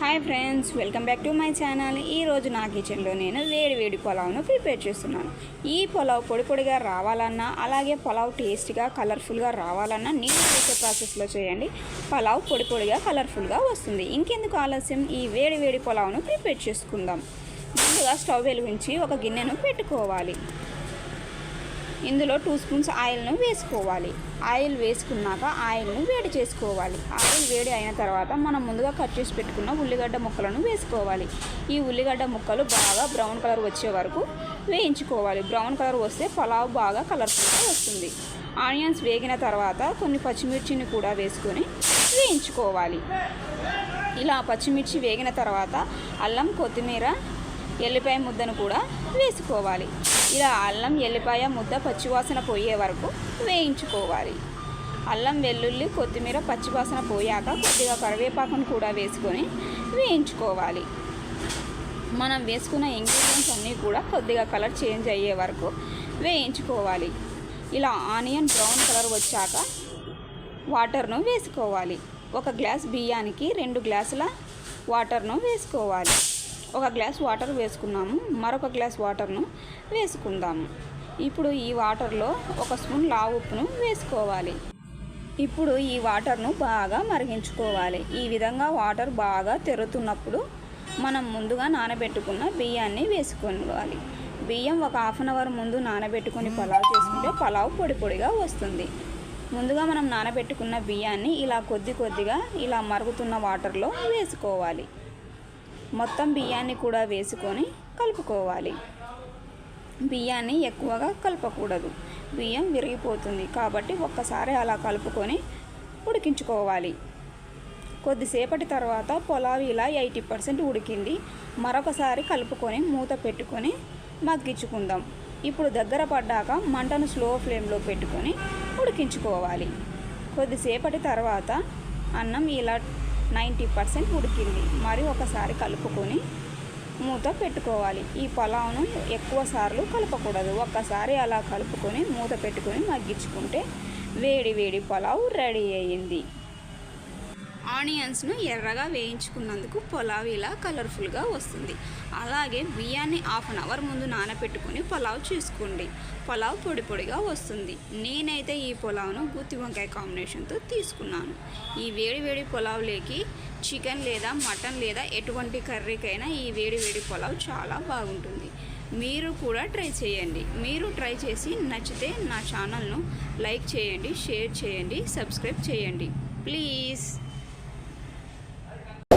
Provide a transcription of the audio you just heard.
Hi friends welcome back to my channel. ఈరోజు నా కిచెన్లో నేను వేడి వేడి పులావ్ను ప్రిపేర్ చేస్తున్నాను. ఈ పులావ్ పొడి పొడిగా రావాలన్నా అలాగే పులావ్ టేస్ట్గా కలర్ఫుల్గా రావాలన్నా నేను చేసే ప్రాసెస్లో చేయండి. పులావ్ పొడి పొడిగా కలర్ఫుల్గా వస్తుంది. ఇంకెందుకు ఆలస్యం? ఈ వేడి వేడి పులావ్ను ప్రిపేర్ చేసుకుందాం. ముందుగా స్టవ్ వెలిగించి ఒక గిన్నెను పెట్టుకోవాలి. ఇందులో టూ స్పూన్స్ ఆయిల్ను వేసుకోవాలి. ఆయిల్ వేసుకున్నాక ఆయిల్ను వేడి చేసుకోవాలి. ఆయిల్ వేడి అయిన తర్వాత మనం ముందుగా కట్ చేసి పెట్టుకున్న ఉల్లిగడ్డ ముక్కలను వేసుకోవాలి. ఈ ఉల్లిగడ్డ ముక్కలు బాగా బ్రౌన్ కలర్ వచ్చే వరకు వేయించుకోవాలి. బ్రౌన్ కలర్ వస్తే పలావ్ బాగా కలర్ఫుల్గా వస్తుంది. ఆనియన్స్ వేగిన తర్వాత కొన్ని పచ్చిమిర్చిని కూడా వేసుకొని వేయించుకోవాలి. ఇలా పచ్చిమిర్చి వేగిన తర్వాత అల్లం కొత్తిమీర ఎల్లిపాయ ముద్దను కూడా వేసుకోవాలి. ఇలా అల్లం ఎల్లిపాయ ముద్ద పచ్చివాసన పోయే వరకు వేయించుకోవాలి. అల్లం వెల్లుల్లి కొత్తిమీర పచ్చివాసన పోయాక కొద్దిగా కరివేపాకును కూడా వేసుకొని వేయించుకోవాలి. మనం వేసుకున్న ఇంగ్రీడియంట్స్ అన్నీ కూడా కొద్దిగా కలర్ చేంజ్ అయ్యే వరకు వేయించుకోవాలి. ఇలా ఆనియన్ బ్రౌన్ కలర్ వచ్చాక వాటర్ను వేసుకోవాలి. ఒక గ్లాస్ బియ్యానికి రెండు గ్లాసుల వాటర్ను వేసుకోవాలి. ఒక గ్లాస్ వాటర్ వేసుకున్నాము మరొక గ్లాస్ వాటర్ను వేసుకుందాము. ఇప్పుడు ఈ వాటర్లో ఒక స్పూన్ లావు ఉప్పును వేసుకోవాలి. ఇప్పుడు ఈ వాటర్ను బాగా మరిగించుకోవాలి. ఈ విధంగా వాటర్ బాగా తెరుతున్నప్పుడు మనం ముందుగా నానబెట్టుకున్న బియ్యాన్ని వేసుకోవాలి. బియ్యం ఒక హాఫ్ అన్ అవర్ ముందు నానబెట్టుకుని పలావ్ చేసుకుంటే పలావ్ పొడి పొడిగా వస్తుంది. ముందుగా మనం నానబెట్టుకున్న బియ్యాన్ని ఇలా కొద్ది కొద్దిగా ఇలా మరుగుతున్న వాటర్లో వేసుకోవాలి. మొత్తం బియ్యాన్ని కూడా వేసుకొని కలుపుకోవాలి. బియ్యాన్ని ఎక్కువగా కలపకూడదు. బియ్యం విరిగిపోతుంది కాబట్టి ఒక్కసారి అలా కలుపుకొని ఉడికించుకోవాలి. కొద్దిసేపటి తర్వాత పొలావి ఇలా ఎయిటీ పర్సెంట్ ఉడికింది. మరొకసారి కలుపుకొని మూత పెట్టుకొని మగ్గించుకుందాం. ఇప్పుడు దగ్గర పడ్డాక మంటను స్లో ఫ్లేమ్లో పెట్టుకొని ఉడికించుకోవాలి. కొద్దిసేపటి తర్వాత అన్నం ఇలా నైంటీ పర్సెంట్ ఉడికింది. మరి ఒకసారి కలుపుకొని మూత పెట్టుకోవాలి. ఈ పలావును ఎక్కువ సార్లు కలపకూడదు. ఒక్కసారి అలా కలుపుకొని మూత పెట్టుకొని మగ్గించుకుంటే వేడి వేడి పలావ్ రెడీ అయ్యింది. ఆనియన్స్ను ఎర్రగా వేయించుకున్నందుకు పులావ్ ఇలా కలర్ఫుల్గా వస్తుంది. అలాగే బియ్యాన్ని హాఫ్ అన్ అవర్ ముందు నానబెట్టుకొని పులావ్ చేసుకోండి. పులావ్ పొడి పొడిగా వస్తుంది. నేనైతే ఈ పులావ్ను గుత్తి వంకాయ కాంబినేషన్తో తీసుకున్నాను. ఈ వేడి వేడి పులావ్లోకి చికెన్ లేదా మటన్ లేదా ఎటువంటి కర్రీకైనా ఈ వేడి వేడి పులావ్ చాలా బాగుంటుంది. మీరు కూడా ట్రై చేయండి. మీరు ట్రై చేసి నచ్చితే నా ఛానల్ను లైక్ చేయండి షేర్ చేయండి సబ్స్క్రైబ్ చేయండి. ప్లీజ్.